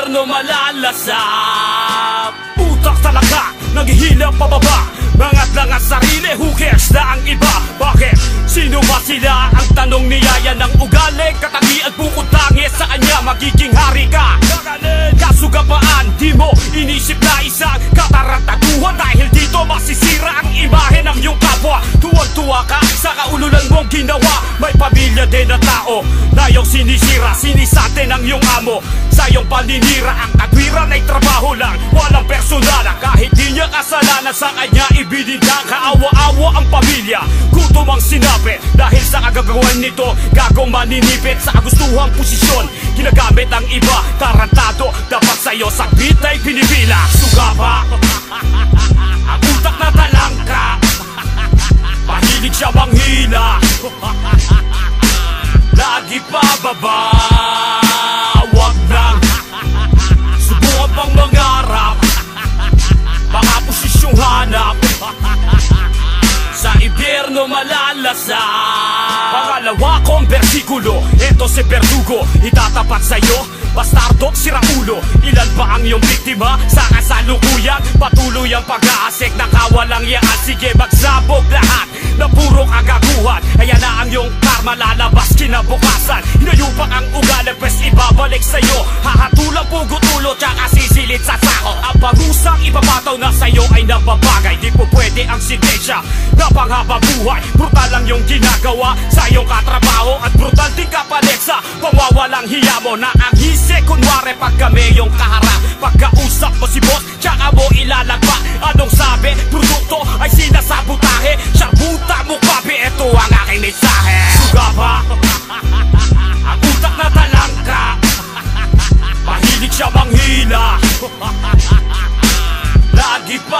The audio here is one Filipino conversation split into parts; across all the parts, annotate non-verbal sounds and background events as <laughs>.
gobyerno malalasap. Utak talaga, naghihilap pababa. Bangat lang ang sarili, who cares ginawa May pamilya din na tao. Na iyong sinisira Sinisate ng iyong amo. Sa iyong paninira Ang katwiran ay trabaho lang. Walang personal Kahit di niya kasalanan sa kanya ibinigay. Kaawa-awa ang pamilya. Gutom ang sinabi Dahil sa kagagawan nito Gagong maninipit sa kagustuhang posisyon. Ginagamit ang iba Tarantado Dapat sa'yo sakbit ay pinipila Suga pa <laughs> pababa Wag nang Subukan pang mangarap. Baka posisyong hanap. Sa impyerno malalasa Pangalawa kong bersikulo Ito si Berdugo Itatapat sa'yo Bastardo, sirang ulo. Ilan ba ang iyong biktima? Sa kasalukuyan? Patuloy ang pag-aasik. Nakawalang yaan Sige magsabog lahat Na puro kagaguhan Kaya na ang iyong karma lalabas kinabukasan. Hinayupak ang ugali Pwes ibabalik sa'yo. Hahatulang pugot ulo Tsaka sisilid sa sako Ang pangusang ipapataw na sa'yo ay nababagay Di po pwede ang sintensya Na panghaba buhay. Brutal lang yung ginagawa Sa iyong katrabaho. At brutal din kapalit sa Pangwawalang hiya mo. Na ang hise kunwari pag kami yung kaharap Pagkausap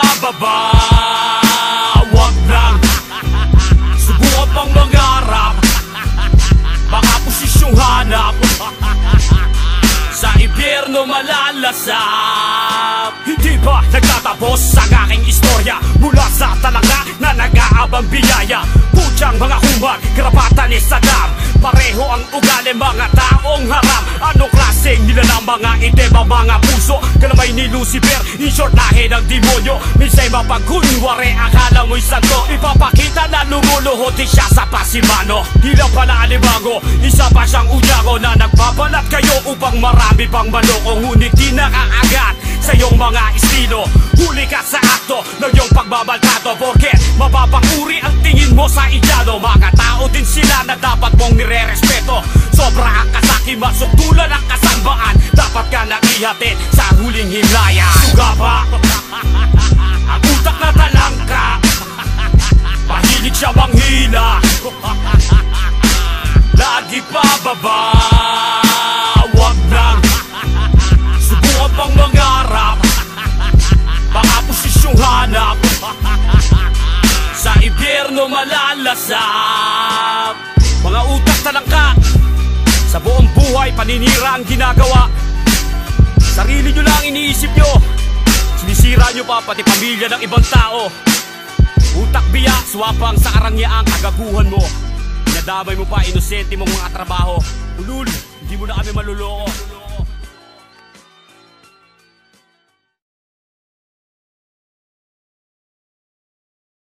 Lagi pababa Wag nang Subukan pang mangarap Baka posisyong hanap. Sa impyerno malalasap. Hindi ba nagtatapos ang aking istorya mga item ang mga puso Kalamay ni Lucifer, in short lahi ng demonyo. Minsay mapagkunwari, akala mo'y santo. Ipapakita na lumuluhoti siya sa pasimano. Di lang pala alibago, isa pa siyang unyago Na nagbabalat kayo upang marami pang maloko. Ngunit di nakaagat sa iyong mga estilo. Huli ka sa akto ng iyong pagbabalkado Porket mapapakuri ang tingin mo sa idyado Mga tao din sila na dapat mong nire-respeto. Sobra ang kasakiman, suktulan ang kasambaan. Dapat ka nang ihatid sa huling himlaya Suga pa. <laughs> Ang utak na talangka. <laughs> Mahilig siya manghila. <laughs> Lagi pababa hanap. <laughs> Sa impyerno malalasap. Mga utak talangka Sa buong buhay paninira ang ginagawa. Sarili nyo lang iniisip nyo. Sinisira nyo pa pati pamilya ng ibang tao. Utak biya, swapang sa karangyaang kagaguhan mo. Nadamay mo pa inosente mong mga trabaho. Ulul, hindi mo na kami maluloko